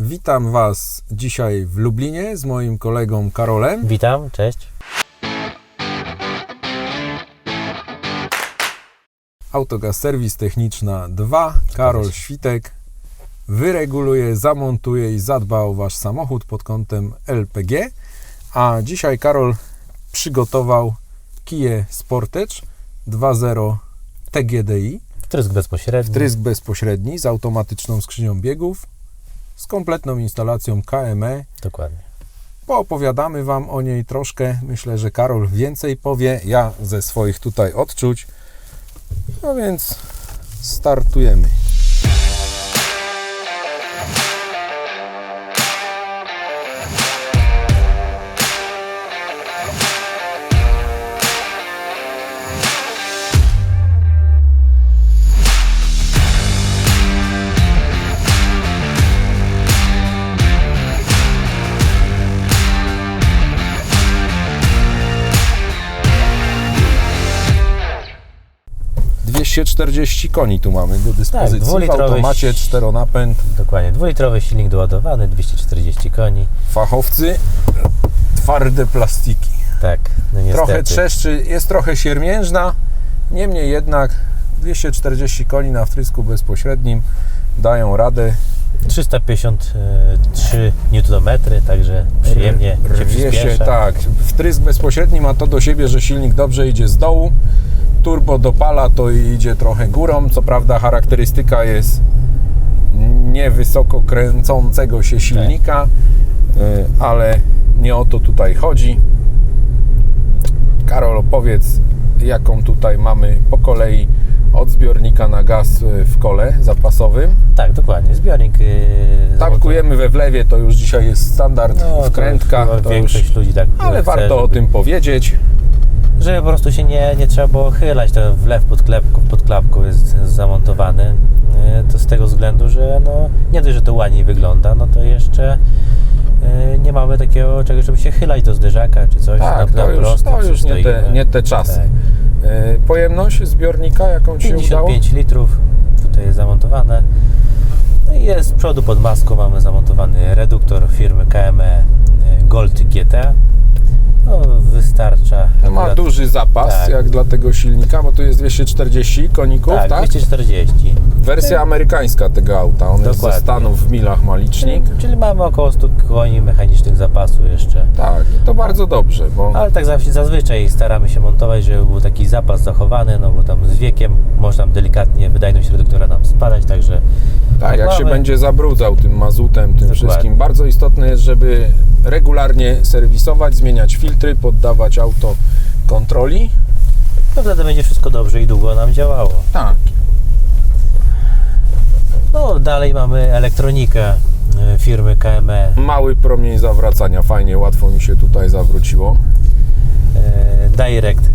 Witam Was dzisiaj w Lublinie z moim kolegą Karolem. Witam, cześć. Autogaz Serwis Techniczna 2. Karol. Świtek wyreguluje, zamontuje i zadba o Wasz samochód pod kątem LPG. A dzisiaj Karol przygotował Kia Sportage 2.0 TGDI. Wtrysk bezpośredni. Wtrysk bezpośredni z automatyczną skrzynią biegów, z kompletną instalacją KME. Dokładnie. Poopowiadamy Wam o niej troszkę. Myślę, że Karol więcej powie. Ja ze swoich tutaj odczuć. No więc startujemy. Dwieście czterdzieści koni tu mamy do dyspozycji. w dwulitrowy automacie, ś- czteronapęd. Dokładnie. Dwulitrowy silnik doładowany, 240 koni. Fachowcy, twarde plastiki. Tak, no niestety. Trochę trzeszczy, jest trochę siermiężna, niemniej jednak 240 koni na wtrysku bezpośrednim dają radę. 353 Nm, także przyjemnie się Rwie się, tak. Wtrysk bezpośredni ma to do siebie, że silnik dobrze idzie z dołu, turbo dopala, to i idzie trochę górą. Co prawda charakterystyka jest niewysoko kręcącego się silnika, y, ale nie o to tutaj chodzi. Karol, opowiedz, jaką tutaj mamy po kolei zbiornika na gaz y, w kole zapasowym. Tak, dokładnie. Zbiornik. Yy, Tankujemy we wlewie, to już dzisiaj jest standard, no, wkrętka, to, to większość już, ludzi tak ale chce, warto o żeby- tym powiedzieć. Żeby po prostu się nie, nie trzeba było chylać, to wlew pod, klepką, pod klapką jest zamontowany. Yy, To z tego względu, że no, nie dość, że to ładniej wygląda, no to jeszcze yy, nie mamy takiego czegoś, żeby się chylać do zderzaka czy coś. Tak, na, to na już, prosto to już nie, te, nie te czasy. Tak. Y, Pojemność zbiornika, jaką Ci się udało? 55 litrów tutaj jest zamontowane. No i jest z przodu pod maską mamy zamontowany reduktor firmy KME Gold GT. No, wystarcza. Ma duży zapas, Tak. jak dla tego silnika, bo tu jest 240 koników, tak? tak, 240. Wersja amerykańska tego auta, on jest ze Dokładnie. Stanów w milach ma licznik. Czyli mamy około 100 koni mechanicznych zapasu jeszcze. Tak, to bardzo dobrze, bo Ale tak zawsze- zazwyczaj staramy się montować, żeby był taki zapas zachowany, no bo tam z wiekiem może tam delikatnie wydajność reduktora nam spadać, także tak, jak się mamy- będzie zabrudzał tym mazutem, tym Dokładnie. wszystkim, bardzo istotne jest, żeby regularnie serwisować, zmieniać filtry, poddawać auto kontroli. no wtedy będzie wszystko dobrze i długo nam działało. Tak. Dalej mamy elektronikę e, firmy KME Mały promień zawracania, fajnie, łatwo mi się tutaj zawróciło. e, Direct,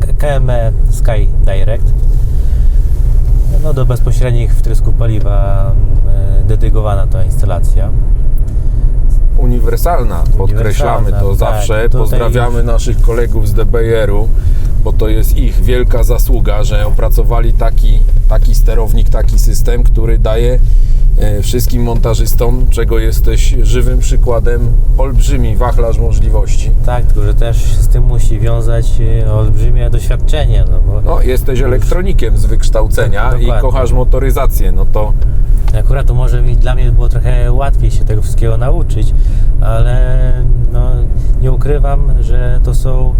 K- KME Sky Direct. No, do bezpośrednich wtrysków paliwa dedykowana ta instalacja. Uniwersalna, podkreślamy to zawsze. tak. Tutaj Pozdrawiamy naszych kolegów z DBR-u, bo to jest ich wielka zasługa, że opracowali taki, taki sterownik, taki system, który daje e, wszystkim montażystom, czego jesteś żywym przykładem, olbrzymi wachlarz możliwości. Tak, tylko że też z tym musi wiązać e, olbrzymie doświadczenie, no bo No, jesteś elektronikiem z wykształcenia i kochasz motoryzację, no to Akurat to może dla mnie było trochę łatwiej się tego wszystkiego nauczyć, ale no, nie ukrywam, że to są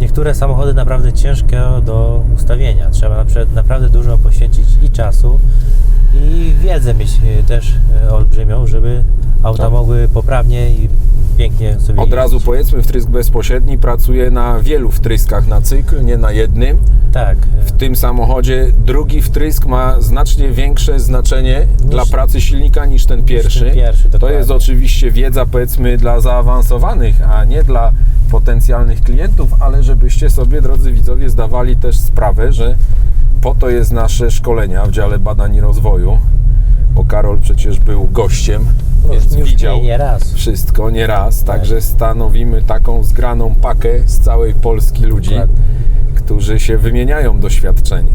niektóre samochody naprawdę ciężkie do ustawienia. Trzeba naprawdę dużo poświęcić i czasu, i wiedzę mieć e, też e, olbrzymią, żeby auta Tak. mogły poprawnie i pięknie sobie od razu powiedzmy, wtrysk bezpośredni pracuje na wielu wtryskach na cykl, nie na jednym. Tak. e, w tym samochodzie drugi wtrysk ma znacznie większe znaczenie dla pracy silnika niż ten pierwszy. ten pierwszy, to jest oczywiście wiedza powiedzmy dla zaawansowanych, a nie dla potencjalnych klientów, ale żebyście sobie drodzy widzowie zdawali też sprawę, że po to jest nasze szkolenia w dziale badań i rozwoju, bo Karol przecież był gościem, No, więc już widział nie, nie raz. wszystko nie raz, także stanowimy taką zgraną pakę z całej Polski ludzi, Dokładnie. którzy się wymieniają doświadczeniem.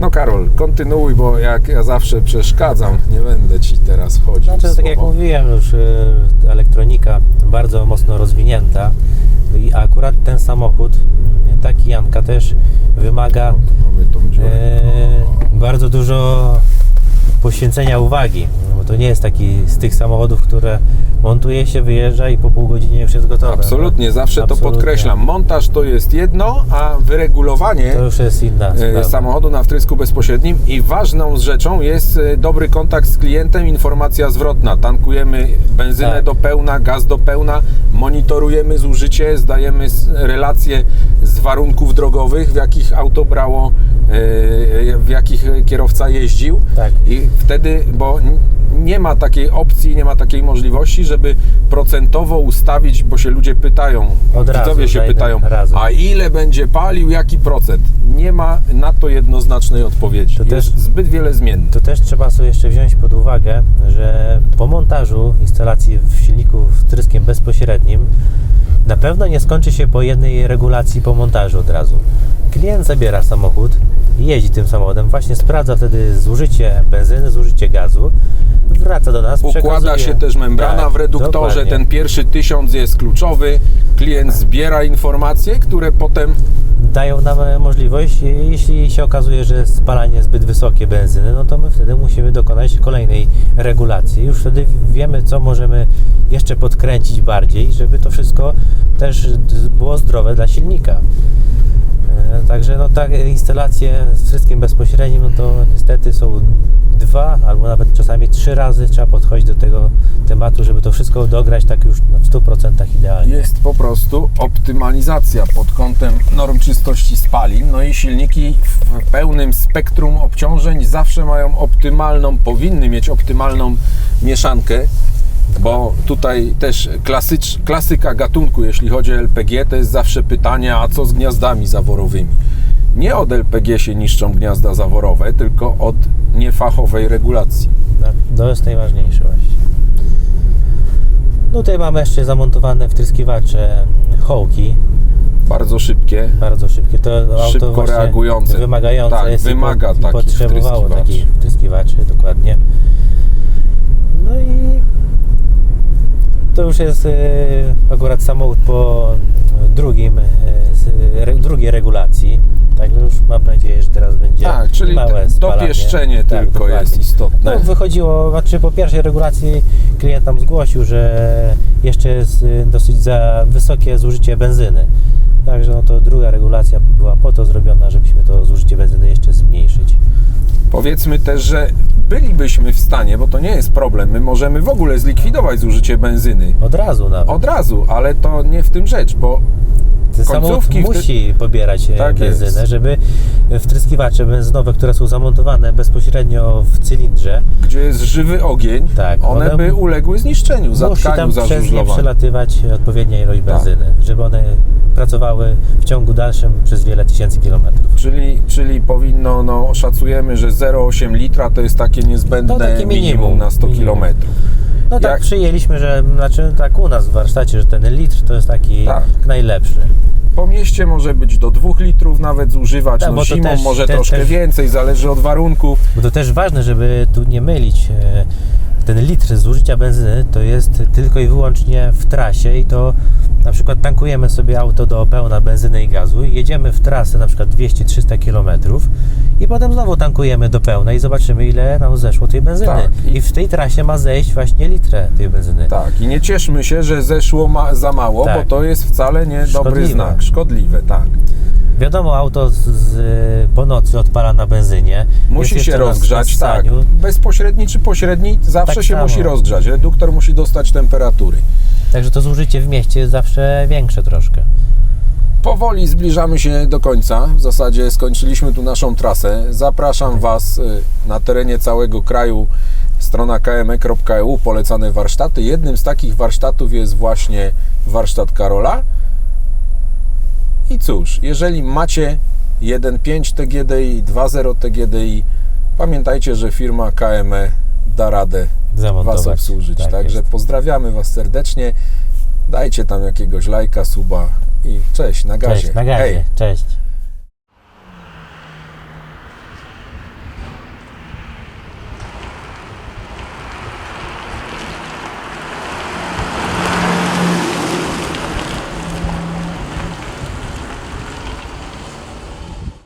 No Karol, kontynuuj, bo jak ja zawsze przeszkadzam, nie będę Ci teraz wchodził. wchodzi Znaczy, w tak jak mówiłem, już y, elektronika bardzo mocno rozwinięta i akurat ten samochód, taki Janka też wymaga dziurę. e, bardzo dużo poświęcenia uwagi, bo to nie jest taki z tych samochodów, które montuje się, wyjeżdża i po pół godzinie już jest gotowe. Absolutnie, no. zawsze to Absolutnie. podkreślam. Montaż to jest jedno, a wyregulowanie To już jest inna e, samochodu na wtrysku bezpośrednim i ważną rzeczą jest e, dobry kontakt z klientem, informacja zwrotna. Tankujemy benzynę Tak. do pełna, gaz do pełna, monitorujemy zużycie, zdajemy relacje z warunków drogowych, w jakich auto brało, w jakich kierowca jeździł. Tak. I wtedy, bo nie ma takiej opcji, nie ma takiej możliwości, żeby procentowo ustawić, bo się ludzie pytają, Od razu, widzowie się za jednym pytają, a ile będzie palił, jaki procent? Nie ma na to jednoznacznej odpowiedzi. To Jest też- zbyt wiele zmiennych. To też trzeba sobie jeszcze wziąć pod uwagę, że po montażu instalacji w silniku wtryskiem bezpośrednim na pewno nie skończy się po jednej regulacji po montażu od razu. Klient zabiera samochód, jeździ tym samochodem, właśnie sprawdza wtedy zużycie benzyny, zużycie gazu, wraca do nas, Układa się też membrana Tak, w reduktorze, dokładnie. ten pierwszy tysiąc jest kluczowy, klient zbiera informacje, które potem dają nam e, możliwość, e, jeśli się okazuje, że spalanie jest zbyt wysokie benzyny, no to my wtedy musimy dokonać kolejnej regulacji. Już wtedy wiemy, co możemy jeszcze podkręcić bardziej, żeby to wszystko też było zdrowe dla silnika. E, Także no tak instalacje z wszystkim bezpośrednim, no to niestety są dwa albo nawet czasami trzy razy trzeba podchodzić do tego tematu, żeby to wszystko dograć tak już w 100% idealnie. jest po prostu optymalizacja pod kątem norm czystości spalin. No i silniki w pełnym spektrum obciążeń zawsze mają optymalną, powinny mieć optymalną mieszankę. Bo tutaj też klasycz, klasyka gatunku, jeśli chodzi o LPG, to jest zawsze pytanie, a co z gniazdami zaworowymi? Nie od LPG się niszczą gniazda zaworowe, tylko od niefachowej regulacji. No, to jest najważniejsze właśnie. No Tutaj mamy jeszcze zamontowane wtryskiwacze hołki, Bardzo szybkie, bardzo szybkie. To Szybko reagujące. Wymagające Tak, jest i wymaga po, i takich potrzebowało wtryskiwaczy. takich wtryskiwaczy, dokładnie. No i to już jest e, akurat samochód po drugim, e, s- re, drugiej regulacji. Także już mam nadzieję, że teraz będzie Tak, czyli małe spalanie. dopieszczenie Tak, tylko dokładnie. jest istotne. No, wychodziło, znaczy po pierwszej regulacji klient nam zgłosił, że jeszcze jest dosyć za wysokie zużycie benzyny. Także no to druga regulacja była po to zrobiona, żebyśmy to zużycie benzyny jeszcze zmniejszyć. Powiedzmy też, że bylibyśmy w stanie, bo to nie jest problem, my możemy w ogóle zlikwidować zużycie benzyny Od razu nawet. od razu, ale to nie w tym rzecz, bo samochód końcówki musi pobierać e, Tak benzynę, jest. żeby wtryskiwacze benzynowe, które są zamontowane bezpośrednio w cylindrze, gdzie jest żywy ogień, Tak, one, one by uległy zniszczeniu, musi zatkaniu, tam przez nie zażużlowaniu. przelatywać odpowiednia ilość Tak. benzyny, żeby one pracowały w ciągu dalszym przez wiele tysięcy kilometrów. Czyli, czyli powinno, no szacujemy, że 0,8 litra to jest takie niezbędne No, minimum, minimum, na 100 minimum. km. No tak Jak- przyjęliśmy, że znaczy tak u nas w warsztacie, że ten litr to jest taki Tak. najlepszy. Po mieście może być do 2 litrów nawet zużywać, Tak, no zimą też- może troszkę też- więcej, zależy od warunków. Bo to też ważne, żeby tu nie mylić. Ten litr zużycia benzyny to jest tylko i wyłącznie w trasie i to na przykład tankujemy sobie auto do pełna benzyny i gazu, i jedziemy w trasę na przykład 200-300 km i potem znowu tankujemy do pełna i zobaczymy ile nam zeszło tej benzyny. Tak, i- I w tej trasie ma zejść właśnie litrę tej benzyny. Tak, i nie cieszmy się, że zeszło ma za mało, Tak. bo to jest wcale nie dobry znak. Szkodliwe, tak. Wiadomo, auto z, z, po nocy odpala na benzynie. Musi się rozgrzać, tak. Bezpośredni czy pośredni zawsze Tak się samo. musi rozgrzać. Reduktor musi dostać temperatury. Także to zużycie w mieście jest zawsze większe troszkę. Powoli zbliżamy się do końca. W zasadzie skończyliśmy tu naszą trasę. Zapraszam Was y, na terenie całego kraju. Strona kme.eu, polecane warsztaty. Jednym z takich warsztatów jest właśnie warsztat Karola. I cóż, jeżeli macie 1.5 TGDI, 2.0 TGDI, pamiętajcie, że firma KME da radę. Was obsłużyć. Tak Także jest. pozdrawiamy Was serdecznie. Dajcie tam jakiegoś lajka, suba i cześć, na gazie. Cześć, na gazie. Hej. Cześć.